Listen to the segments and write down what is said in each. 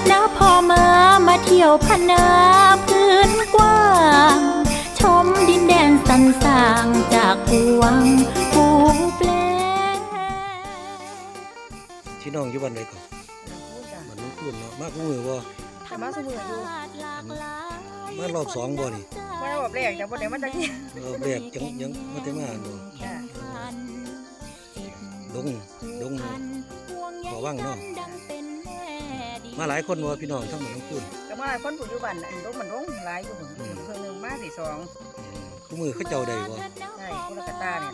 ดนะพอมามาเที่ยวพนาพื้นกว้าง ชมดินแดนสันสร้างจากปวงปูแปลพี่น้องอยู่บ้านใดก่อนบ้านนู้นพูดเนาะมากมือบ่ธรรมชาติหลากหลายมารอบสองบ่นี่ว่ารอบแรกแต่บ่ได้มาจากที่รอบแรกยังยังบ่ได้มาบ่จ้ะดงดงขขออว่าว่างงเนาะเนาะ มาหลายคนบ่พี่น้องทั้งหมดทั้งพูดก็มาคนผู้อยู่บ้านอันลงมันลงหลายอยู่เพิ่นเพิ่นหนึงมาที่สองคู่มือเขาเจ้าใดบ่ใช่คนละกะตาเนี่ย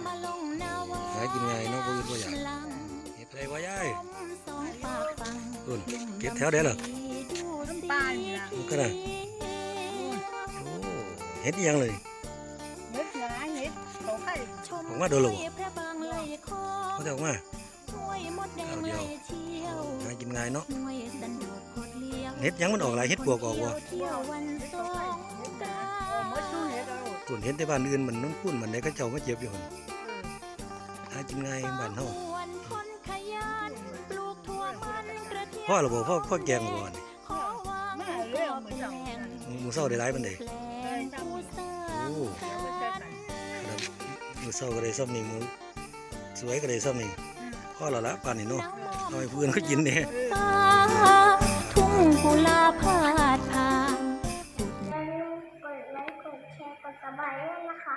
หากินง่ายเนาะบ่อื่นบ่อยากเฮ็ดไดบ่ยายพุ่นเก็บแถวได้เหรอน้ำปลานี่ล่ะมันก็น่ะโอ้เฮ็ดอีหยังเลยเฮ็ดหลายเฮ็ดเขาไข่ออกมาโดนแล้วบ่เขาจะออกมาเอาเดียวหากินง่ายเนาะ เฮ็เฮ็ดดหยังมันออกหลายเฮ็ดปวกออกบ่เที่ยวเฮ็ดเขาไข่เฮ็ดหลายเอาหมดสู้เฮ็ดเอาส่วนเห็นแต่บ้านอื่นมันน้นพุ่นมันได้ก็เจ้ามาเจ็บอยู่หั่นเออหากินง่ายบ้านเฮาพ่พ่ออระระบบบ่พ่อพ่อแกงบ่นี่มาเรื่องเหมือนจังหมูเศร้าได้หลายปานใดโอ้แล้วก็จะใส่หมูเศร้าก็ได้ซ้ำนี่หมูสวยก็ได้ซ้ำนี่พ่อและละปานนี่เนาะ เอาให้เพื่อนเขากินเนี่ยทุ่งกุลาพาดผ่านอย่าลืมกดไลค์กดแชร์กดสบายด้วยนะคะ